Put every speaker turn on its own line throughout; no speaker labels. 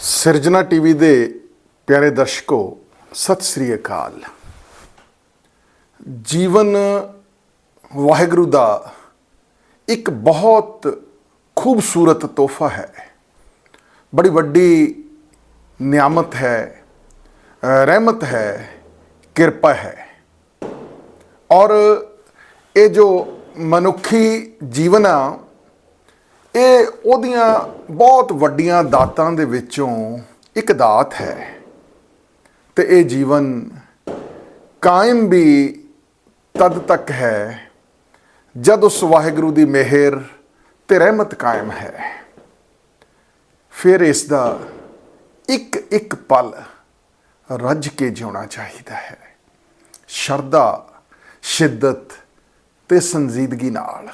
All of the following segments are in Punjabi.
ਸਿਰਜਣਾ ਟੀਵੀ ਦੇ ਪਿਆਰੇ ਦਰਸ਼ਕੋ ਸਤਿ ਸ੍ਰੀ ਅਕਾਲ। ਜੀਵਨ ਵਾਹਿਗੁਰੂ ਦਾ ਇੱਕ ਬਹੁਤ ਖੂਬਸੂਰਤ ਤੋਹਫਾ ਹੈ। ਬੜੀ ਵੱਡੀ ਨਿਆਮਤ ਹੈ ਅ, ਰਹਿਮਤ ਹੈ ਕਿਰਪਾ ਹੈ। ਔਰ ਇਹ ਜੋ ਮਨੁੱਖੀ ਜੀਵਨ ਆ ਇਹ ਉਹਦੀਆਂ ਬਹੁਤ ਵੱਡੀਆਂ ਦਾਤਾਂ ਦੇ ਵਿੱਚੋਂ ਇੱਕ ਦਾਤ ਹੈ। ਤੇ ਇਹ ਜੀਵਨ ਕਾਇਮ ਵੀ ਤਦ ਤੱਕ ਹੈ ਜਦ ਉਸ ਵਾਹਿਗੁਰੂ ਦੀ ਮਿਹਰ ਤੇ ਰਹਿਮਤ ਕਾਇਮ ਹੈ। ਫਿਰ ਇਸ ਦਾ ਇੱਕ ਇੱਕ ਪਲ ਰੱਜ ਕੇ ਜਿਉਣਾ ਚਾਹੀਦਾ ਹੈ। ਸ਼ਰਧਾ, ਸ਼ਿੱਦਤ ਤੇ ਸੰਜੀਦਗੀ ਨਾਲ,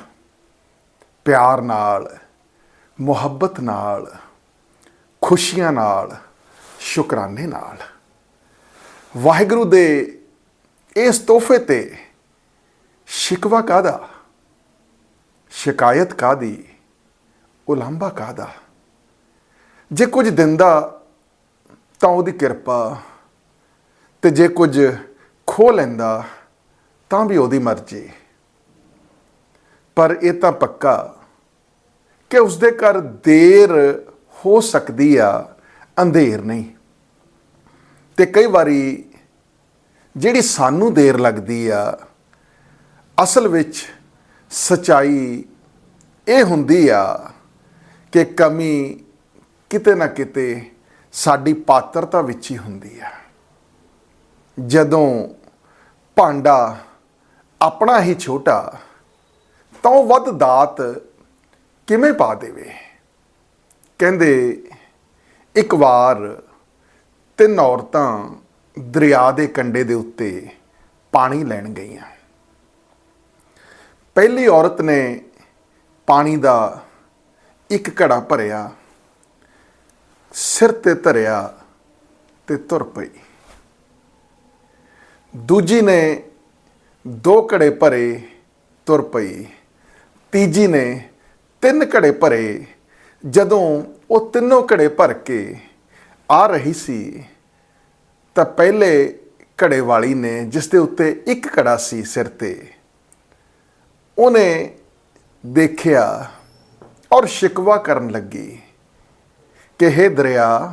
ਪਿਆਰ ਨਾਲ ਮੁਹੱਬਤ ਨਾਲ, ਖੁਸ਼ੀਆਂ ਨਾਲ, ਸ਼ੁਕਰਾਨੇ ਨਾਲ। ਵਾਹਿਗੁਰੂ ਦੇ ਇਸ ਤੋਹਫੇ ਤੇ ਸ਼ਿਕਵਾ ਕਾਦਾ ਸ਼ਿਕਾਇਤ ਕਾਦੀ ਉਲੰਭਾ ਕਾਦਾ ਜੇ ਕੁਝ ਦਿੰਦਾ ਤਾਂ ਉਹਦੀ ਕਿਰਪਾ, ਤੇ ਜੇ ਕੁਝ ਖੋ ਲੈਂਦਾ ਤਾਂ ਵੀ ਉਹਦੀ ਮਰਜ਼ੀ। ਪਰ ਇਹ ਤਾਂ ਪੱਕਾ ਕਿ ਉਸਦੇ ਘਰ ਦੇਰ ਹੋ ਸਕਦੀ ਆ, ਅੰਧੇਰ ਨਹੀਂ। ਤੇ ਕਈ ਵਾਰੀ ਜਿਹੜੀ ਸਾਨੂੰ ਦੇਰ ਲੱਗਦੀ ਆ, ਅਸਲ ਵਿੱਚ ਸਚਾਈ ਇਹ ਹੁੰਦੀ ਆ ਕਿ ਕਮੀ ਕਿਤੇ ਨਾ ਕਿਤੇ ਸਾਡੀ ਪਾਤਰਤਾ ਵਿੱਚ ਹੀ ਹੁੰਦੀ ਆ। ਜਦੋਂ ਭਾਂਡਾ ਆਪਣਾ ਹੀ ਛੋਟਾ, ਤਾਂ ਉਹ ਵੱਧ ਦਾਤ ਕਿਵੇਂ ਪਾ ਦੇਵੇ? ਕਹਿੰਦੇ, ਇੱਕ ਵਾਰ ਤਿੰਨ ਔਰਤਾਂ ਦਰਿਆ ਦੇ ਕੰਢੇ ਦੇ ਉੱਤੇ ਪਾਣੀ ਲੈਣ ਗਈਆਂ। ਪਹਿਲੀ ਔਰਤ ਨੇ ਪਾਣੀ ਦਾ ਇੱਕ ਘੜਾ ਭਰਿਆ, ਸਿਰ ਤੇ ਧਰਿਆ ਤੇ ਤੁਰ ਪਈ। ਦੂਜੀ ਨੇ ਦੋ ਘੜੇ ਭਰੇ ਤੁਰ ਪਈ। ਤੀਜੀ ਨੇ ਤਿੰਨ ਘੜੇ ਭਰੇ, ਜਦੋਂ ਉਹ ਤਿੰਨੋਂ ਘੜੇ ਭਰ ਕੇ ਆ ਰਹੀ ਸੀ, ਤਾਂ ਪਹਿਲੇ ਘੜੇ ਵਾਲੀ ਨੇ ਜਿਸ ਦੇ ਉੱਤੇ ਇੱਕ ਘੜਾ ਸੀ ਸਿਰ ਤੇ, ਉਹਨੇ ਦੇਖਿਆ ਔਰ ਸ਼ਿਕਵਾ ਕਰਨ ਲੱਗੀ ਕਿ हे ਦਰਿਆ,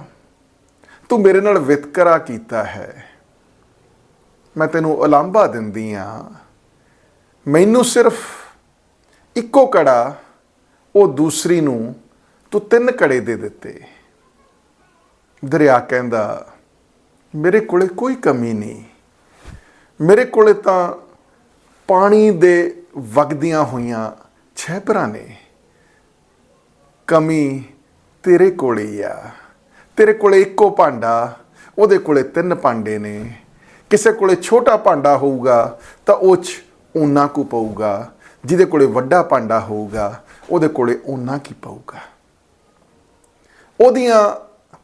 ਤੂੰ ਮੇਰੇ ਨਾਲ ਵਿਤਕਰਾ ਕੀਤਾ ਹੈ। ਮੈਂ ਤੈਨੂੰ ਉਲਾਂਭਾ ਦਿੰਦੀ ਆ। ਮੈਨੂੰ ਸਿਰਫ ਇੱਕੋ ਕੜਾ ਉਹ ਦੂਸਰੀ ਨੂੰ ਤੂੰ ਤਿੰਨ ਕੜੇ ਦੇ ਦਿੱਤੇ। ਦਰਿਆ ਕਹਿੰਦਾ, ਮੇਰੇ ਕੋਲੇ ਕੋਈ ਕਮੀ ਨਹੀਂ। ਮੇਰੇ ਕੋਲੇ ਤਾਂ ਪਾਣੀ ਦੇ ਵਗਦੀਆਂ ਹੋਈਆਂ ਛੇਪਰਾਂ ਨੇ। ਕਮੀ ਤੇਰੇ ਕੋਲੇ ਹੀ ਆ। ਤੇਰੇ ਕੋਲੇ ਇੱਕੋ ਭਾਂਡਾ, ਉਹਦੇ ਕੋਲੇ ਤਿੰਨ ਭਾਂਡੇ ਨੇ। ਕਿਸੇ ਕੋਲੇ ਛੋਟਾ ਭਾਂਡਾ ਹੋਊਗਾ ਤਾਂ ਉਹ 'ਚ ਓਨਾ ਕੁ ਪਊਗਾ, ਜਿਹਦੇ ਕੋਲੇ ਵੱਡਾ ਭਾਂਡਾ ਹੋਊਗਾ ਉਹਦੇ ਕੋਲੇ ਓਨਾ ਕੀ ਪਊਗਾ? ਉਹਦੀਆਂ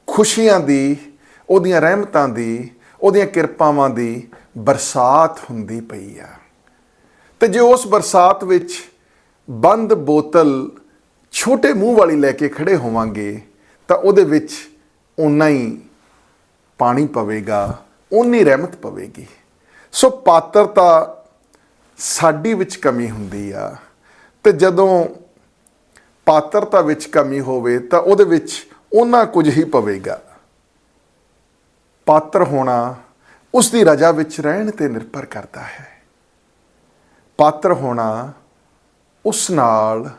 ਖੁਸ਼ੀਆਂ ਦੀ, ਉਹਦੀਆਂ ਰਹਿਮਤਾਂ ਦੀ, ਉਹਦੀਆਂ ਕਿਰਪਾਵਾਂ ਦੀ ਬਰਸਾਤ ਹੁੰਦੀ ਪਈ ਆ। ਤੇ ਜੇ ਉਸ ਬਰਸਾਤ ਵਿੱਚ ਬੰਦ ਬੋਤਲ ਛੋਟੇ ਮੂੰਹ ਵਾਲੀ ਲੈ ਕੇ ਖੜੇ ਹੋਵਾਂਗੇ, ਤਾਂ ਉਹਦੇ ਵਿੱਚ ਓਨਾ ਹੀ ਪਾਣੀ ਪਵੇਗਾ ਉਨੀ ਰਹਿਮਤ ਪਵੇਗੀ। ਸੋ ਪਾਤਰਤਾ ਸਾਡੀ ਵਿੱਚ ਕਮੀ ਹੁੰਦੀ ਆ। ਤੇ ਜਦੋਂ ਪਾਤਰਤਾ ਵਿੱਚ ਕਮੀ ਹੋਵੇ ਤਾਂ ਉਹਦੇ ਵਿੱਚ ਉਹਨਾਂ ਕੁਝ ਹੀ ਪਵੇਗਾ। ਪਾਤਰ ਹੋਣਾ ਉਸ ਦੀ ਰਜਾ ਵਿੱਚ ਰਹਿਣ ਤੇ ਨਿਰਭਰ ਕਰਦਾ ਹੈ। ਪਾਤਰ ਹੋਣਾ ਉਸ ਨਾਲ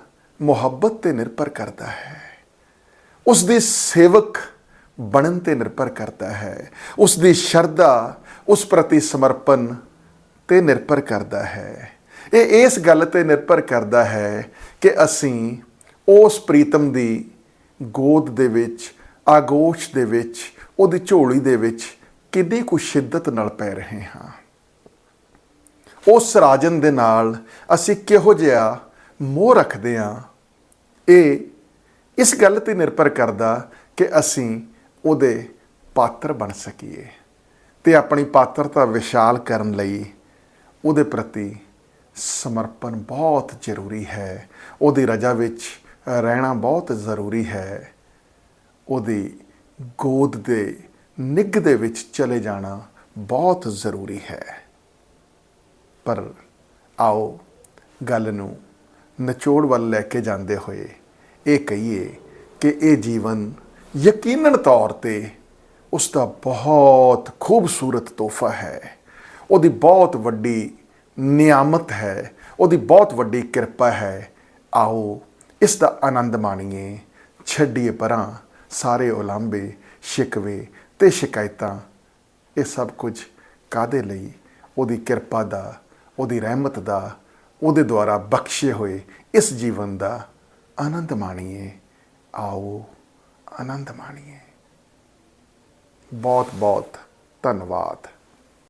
ਮੁਹੱਬਤ ਤੇ ਨਿਰਭਰ ਕਰਦਾ ਹੈ। ਉਸ ਦੀ ਸੇਵਕ ਬਣਨ ਤੇ ਨਿਰਭਰ ਕਰਦਾ ਹੈ। ਉਸ ਦੀ ਸ਼ਰਧਾ ਉਸ ਪ੍ਰਤੀ ਸਮਰਪਣ ਤੇ ਨਿਰਭਰ ਕਰਦਾ ਹੈ। ਇਹ ਇਸ ਗੱਲ ਤੇ ਨਿਰਭਰ ਕਰਦਾ ਹੈ ਕਿ ਅਸੀਂ ਉਸ ਪ੍ਰੀਤਮ ਦੀ ਗੋਦ ਦੇ ਵਿੱਚ, ਆਗੋਸ਼ ਦੇ ਵਿੱਚ, ਉਹਦੀ ਝੋਲੀ ਦੇ ਵਿੱਚ ਕਿੰਨੀ ਕੁ ਸ਼ਿੱਦਤ ਨਾਲ ਪੈ ਰਹੇ ਹਾਂ। ਉਸ ਰਾਜਨ ਦੇ ਨਾਲ ਅਸੀਂ ਕਿਹੋ ਜਿਹਾ ਮੋਹ ਰੱਖਦੇ ਹਾਂ? ਇਹ ਇਸ ਗੱਲ ਤੇ ਨਿਰਭਰ ਕਰਦਾ ਕਿ ਅਸੀਂ ਉਹਦੇ ਪਾਤਰ ਬਣ ਸਕੀਏ ਤੇ ਆਪਣੀ ਪਾਤਰਤਾ ਵਿਸ਼ਾਲ ਕਰਨ ਲਈ ਉਹਦੇ ਪ੍ਰਤੀ ਸਮਰਪਣ ਬਹੁਤ ਜ਼ਰੂਰੀ ਹੈ। ਉਹਦੀ ਰਜਾ ਵਿੱਚ ਰਹਿਣਾ ਬਹੁਤ ਜ਼ਰੂਰੀ ਹੈ, ਉਹਦੀ ਗੋਦ ਦੇ ਨਿੱਘ ਦੇ ਵਿੱਚ ਚਲੇ ਜਾਣਾ ਬਹੁਤ ਜ਼ਰੂਰੀ ਹੈ। ਪਰ ਆਓ ਗੱਲ ਨੂੰ ਨਿਚੋੜ ਵੱਲ ਲੈ ਕੇ ਜਾਂਦੇ ਹੋਏ ਇਹ ਕਹੀਏ ਕਿ ਇਹ ਜੀਵਨ ਯਕੀਨਨ ਤੌਰ ਤੇ ਉਸ ਦਾ ਬਹੁਤ ਖੂਬਸੂਰਤ ਤੋਹਫਾ ਹੈ। ਉਹਦੀ ਬਹੁਤ ਵੱਡੀ ਨਿਆਮਤ ਹੈ, ਉਹਦੀ ਬਹੁਤ ਵੱਡੀ ਕਿਰਪਾ ਹੈ। ਆਓ ਇਸ ਦਾ ਆਨੰਦ ਮਾਣੀਏ। ਛੱਡੀਏ ਪਰਾਂ ਸਾਰੇ ਉਲਾਂਬੇ ਸ਼ਿਕਵੇ ਤੇ ਸ਼ਿਕਾਇਤਾਂ। ਇਹ ਸਭ ਕੁਝ ਕਾਦੇ ਲਈ? ਉਹਦੀ ਕਿਰਪਾ ਦਾ, ਉਹਦੀ ਰਹਿਮਤ ਦਾ, ਉਹਦੇ ਦੁਆਰਾ ਬਖਸ਼ੇ ਹੋਏ ਇਸ ਜੀਵਨ ਦਾ ਆਨੰਦ ਮਾਣੀਏ। ਆਓ ਆਨੰਦ ਮਾਣੀਏ। ਬਹੁਤ ਬਹੁਤ ਧੰਨਵਾਦ।